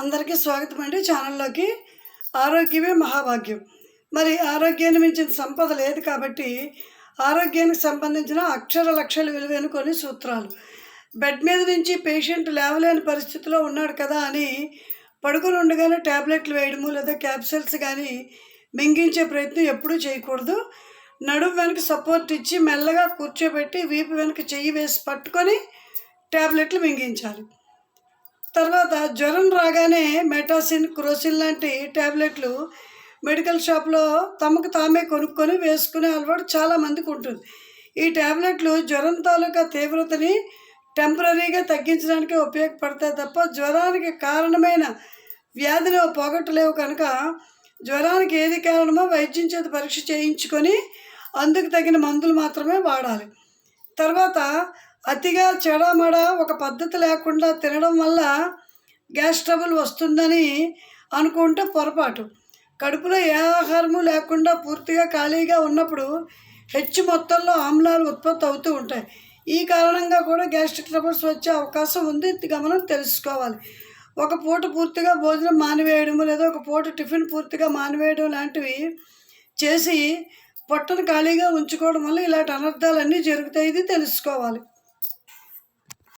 అందరికీ స్వాగతం అండి. ఛానల్లోకి ఆరోగ్యమే మహాభాగ్యం. మరి ఆరోగ్యాన్ని మించిన సంపద లేదు కాబట్టి ఆరోగ్యానికి సంబంధించిన అక్షర లక్షలు విలువైన కొన్ని సూత్రాలు. బెడ్ మీద నుంచి పేషెంట్ లేవలేని పరిస్థితిలో ఉన్నాడు కదా అని పడుకుని ఉండగానే ట్యాబ్లెట్లు వేయడము లేదా క్యాప్సిల్స్ కానీ మింగించే ప్రయత్నం ఎప్పుడూ చేయకూడదు. నడుము వెనక సపోర్ట్ ఇచ్చి మెల్లగా కూర్చోబెట్టి వీపు వెనక చెయ్యి వేసి పట్టుకొని ట్యాబ్లెట్లు మింగించాలి. తర్వాత జ్వరం రాగానే మెటాసిన్ క్రోసిన్ లాంటి ట్యాబ్లెట్లు మెడికల్ షాప్లో తమకు తామే కొనుక్కొని వేసుకునే అలవాటు చాలామందికి ఉంటుంది. ఈ ట్యాబ్లెట్లు జ్వరం తాలూకా తీవ్రతని టెంపరీగా తగ్గించడానికి ఉపయోగపడతాయి తప్ప జ్వరానికి కారణమైన వ్యాధిని పోగొట్టలేవు కనుక జ్వరానికి ఏది కారణమో వైద్యం చేత పరీక్ష చేయించుకొని అందుకు తగిన మందులు మాత్రమే వాడాలి. తర్వాత అతిగా చెడమడ ఒక పద్ధతి లేకుండా తినడం వల్ల గ్యాస్ ట్రబుల్ వస్తుందని అనుకుంటే పొరపాటు. కడుపులో ఏ ఆహారము లేకుండా పూర్తిగా ఖాళీగా ఉన్నప్పుడు హెచ్చు మొత్తంలో ఆమ్లాలు ఉత్పత్తి అవుతూ ఉంటాయి. ఈ కారణంగా కూడా గ్యాస్ట్రిక్ ట్రబుల్స్ వచ్చే అవకాశం ఉంది. ఇది గమనం తెలుసుకోవాలి. ఒక పూట పూర్తిగా భోజనం మానివేయడము లేదా ఒక పూట టిఫిన్ పూర్తిగా మానివేయడం లాంటివి చేసి పొట్టను ఖాళీగా ఉంచుకోవడం వల్ల ఇలాంటి అనర్థాలన్నీ జరుగుతాయి. ఇది తెలుసుకోవాలి.